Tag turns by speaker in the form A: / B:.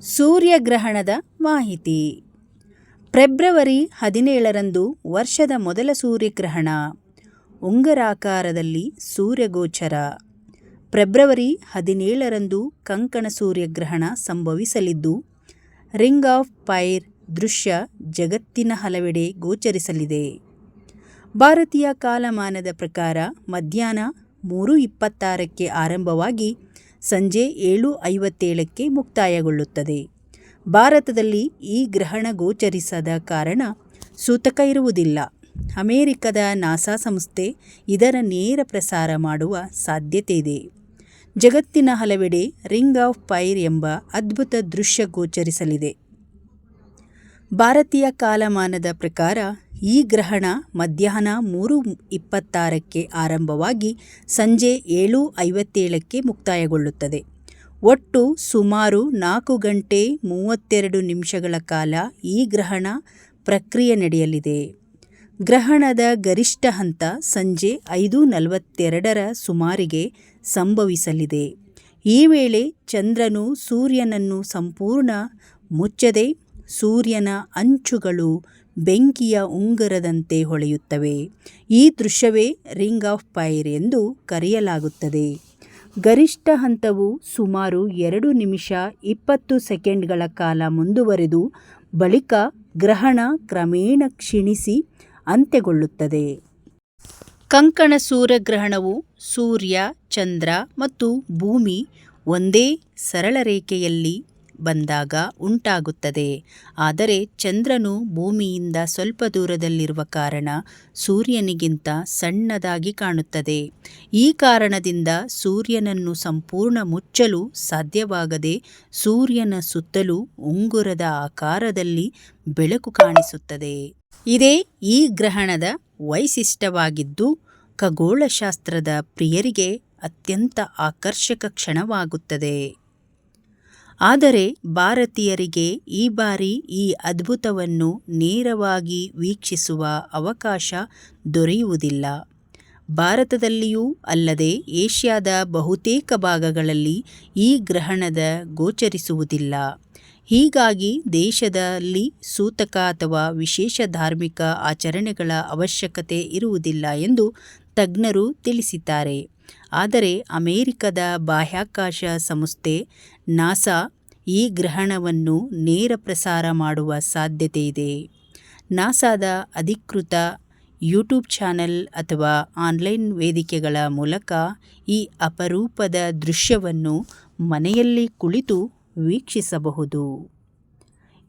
A: ಸೂರ್ಯಗ್ರಹಣದ ಮಾಹಿತಿ. ಫೆಬ್ರವರಿ ಹದಿನೇಳರಂದು ವರ್ಷದ ಮೊದಲ ಸೂರ್ಯಗ್ರಹಣ. ಉಂಗರಾಕಾರದಲ್ಲಿ ಸೂರ್ಯಗೋಚರ. ಫೆಬ್ರವರಿ ಹದಿನೇಳರಂದು ಕಂಕಣ ಸೂರ್ಯಗ್ರಹಣ ಸಂಭವಿಸಲಿದ್ದು, ರಿಂಗ್ ಆಫ್ ಫೈರ್ ದೃಶ್ಯ ಜಗತ್ತಿನ ಹಲವೆಡೆ ಗೋಚರಿಸಲಿದೆ. ಭಾರತೀಯ ಕಾಲಮಾನದ ಪ್ರಕಾರ ಮಧ್ಯಾಹ್ನ ಮೂರು ಇಪ್ಪತ್ತಾರಕ್ಕೆ ಆರಂಭವಾಗಿ ಸಂಜೆ ಏಳು ಐವತ್ತೇಳಕ್ಕೆ ಮುಕ್ತಾಯಗೊಳ್ಳುತ್ತದೆ. ಭಾರತದಲ್ಲಿ ಈ ಗ್ರಹಣ ಗೋಚರಿಸದ ಕಾರಣ ಸೂತಕ ಇರುವುದಿಲ್ಲ. ಅಮೆರಿಕದ ನಾಸಾ ಸಂಸ್ಥೆ ಇದರ ನೇರ ಪ್ರಸಾರ ಮಾಡುವ ಸಾಧ್ಯತೆ ಇದೆ ಜಗತ್ತಿನ ಹಲವೆಡೆ ರಿಂಗ್ ಆಫ್ ಫೈರ್ ಎಂಬ ಅದ್ಭುತ ದೃಶ್ಯ ಗೋಚರಿಸಲಿದೆ. ಭಾರತೀಯ ಕಾಲಮಾನದ ಪ್ರಕಾರ ಈ ಗ್ರಹಣ ಮಧ್ಯಾಹ್ನ ಮೂರು ಇಪ್ಪತ್ತಾರಕ್ಕೆ ಆರಂಭವಾಗಿ ಸಂಜೆ ಏಳು ಐವತ್ತೇಳಕ್ಕೆ ಮುಕ್ತಾಯಗೊಳ್ಳುತ್ತದೆ. ಒಟ್ಟು ಸುಮಾರು ನಾಲ್ಕು ಗಂಟೆ ಮೂವತ್ತೆರಡು ನಿಮಿಷಗಳ ಕಾಲ ಈ ಗ್ರಹಣ ಪ್ರಕ್ರಿಯೆ ನಡೆಯಲಿದೆ. ಗ್ರಹಣದ ಗರಿಷ್ಠ ಹಂತ ಸಂಜೆ ಐದು ನಲವತ್ತೆರಡರ ಸುಮಾರಿಗೆ ಸಂಭವಿಸಲಿದೆ. ಈ ವೇಳೆ ಚಂದ್ರನು ಸೂರ್ಯನನ್ನು ಸಂಪೂರ್ಣ ಮುಚ್ಚದೆ ಸೂರ್ಯನ ಅಂಚುಗಳು ಬೆಂಕಿಯ ಉಂಗುರದಂತೆ ಹೊಳೆಯುತ್ತವೆ. ಈ ದೃಶ್ಯವೇ ರಿಂಗ್ ಆಫ್ ಫೈರ್ ಎಂದು ಕರೆಯಲಾಗುತ್ತದೆ. ಗರಿಷ್ಠ ಹಂತವು ಸುಮಾರು ಎರಡು ನಿಮಿಷ ಇಪ್ಪತ್ತು ಸೆಕೆಂಡ್ಗಳ ಕಾಲ ಮುಂದುವರೆದು ಬಳಿಕ ಗ್ರಹಣ ಕ್ರಮೇಣ ಕ್ಷೀಣಿಸಿ ಅಂತ್ಯಗೊಳ್ಳುತ್ತದೆ. ಕಂಕಣ ಸೂರ್ಯಗ್ರಹಣವು ಸೂರ್ಯ, ಚಂದ್ರ ಮತ್ತು ಭೂಮಿ ಒಂದೇ ಸರಳ ರೇಖೆಯಲ್ಲಿ ಬಂದಾಗ ಉಂಟಾಗುತ್ತದೆ. ಆದರೆ ಚಂದ್ರನು ಭೂಮಿಯಿಂದ ಸ್ವಲ್ಪ ದೂರದಲ್ಲಿರುವ ಕಾರಣ ಸೂರ್ಯನಿಗಿಂತ ಸಣ್ಣದಾಗಿ ಕಾಣುತ್ತದೆ. ಈ ಕಾರಣದಿಂದ ಸೂರ್ಯನನ್ನು ಸಂಪೂರ್ಣ ಮುಚ್ಚಲು ಸಾಧ್ಯವಾಗದೆ ಸೂರ್ಯನ ಸುತ್ತಲೂ ಉಂಗುರದ ಆಕಾರದಲ್ಲಿ ಬೆಳಕು ಕಾಣಿಸುತ್ತದೆ. ಇದೇ ಈ ಗ್ರಹಣದ ವೈಶಿಷ್ಟ್ಯವಾಗಿದ್ದು, ಖಗೋಳಶಾಸ್ತ್ರದ ಪ್ರಿಯರಿಗೆ ಅತ್ಯಂತ ಆಕರ್ಷಕ ಕ್ಷಣವಾಗುತ್ತದೆ. ಆದರೆ ಭಾರತೀಯರಿಗೆ ಈ ಬಾರಿ ಈ ಅದ್ಭುತವನ್ನು ನೇರವಾಗಿ ವೀಕ್ಷಿಸುವ ಅವಕಾಶ ದೊರೆಯುವುದಿಲ್ಲ. ಭಾರತದಲ್ಲಿಯೂ ಅಲ್ಲದೆ ಏಷ್ಯಾದ ಬಹುತೇಕ ಭಾಗಗಳಲ್ಲಿ ಈ ಗ್ರಹಣದ ಗೋಚರಿಸುವುದಿಲ್ಲ. ಹೀಗಾಗಿ ದೇಶದಲ್ಲಿ ಸೂತಕ ಅಥವಾ ವಿಶೇಷ ಧಾರ್ಮಿಕ ಆಚರಣೆಗಳ ಅವಶ್ಯಕತೆ ಇರುವುದಿಲ್ಲ ಎಂದು ತಜ್ಞರು ತಿಳಿಸಿದ್ದಾರೆ. ಆದರೆ ಅಮೆರಿಕದ ಬಾಹ್ಯಾಕಾಶ ಸಂಸ್ಥೆ ನಾಸಾ ಈ ಗ್ರಹಣವನ್ನು ನೇರ ಪ್ರಸಾರ ಮಾಡುವ ಸಾಧ್ಯತೆಯಿದೆ ನಾಸಾದ ಅಧಿಕೃತ ಯೂಟ್ಯೂಬ್ ಚಾನೆಲ್ ಅಥವಾ ಆನ್ಲೈನ್ ವೇದಿಕೆಗಳ ಮೂಲಕ ಈ ಅಪರೂಪದ ದೃಶ್ಯವನ್ನು ಮನೆಯಲ್ಲಿ ಕುಳಿತು ವೀಕ್ಷಿಸಬಹುದು.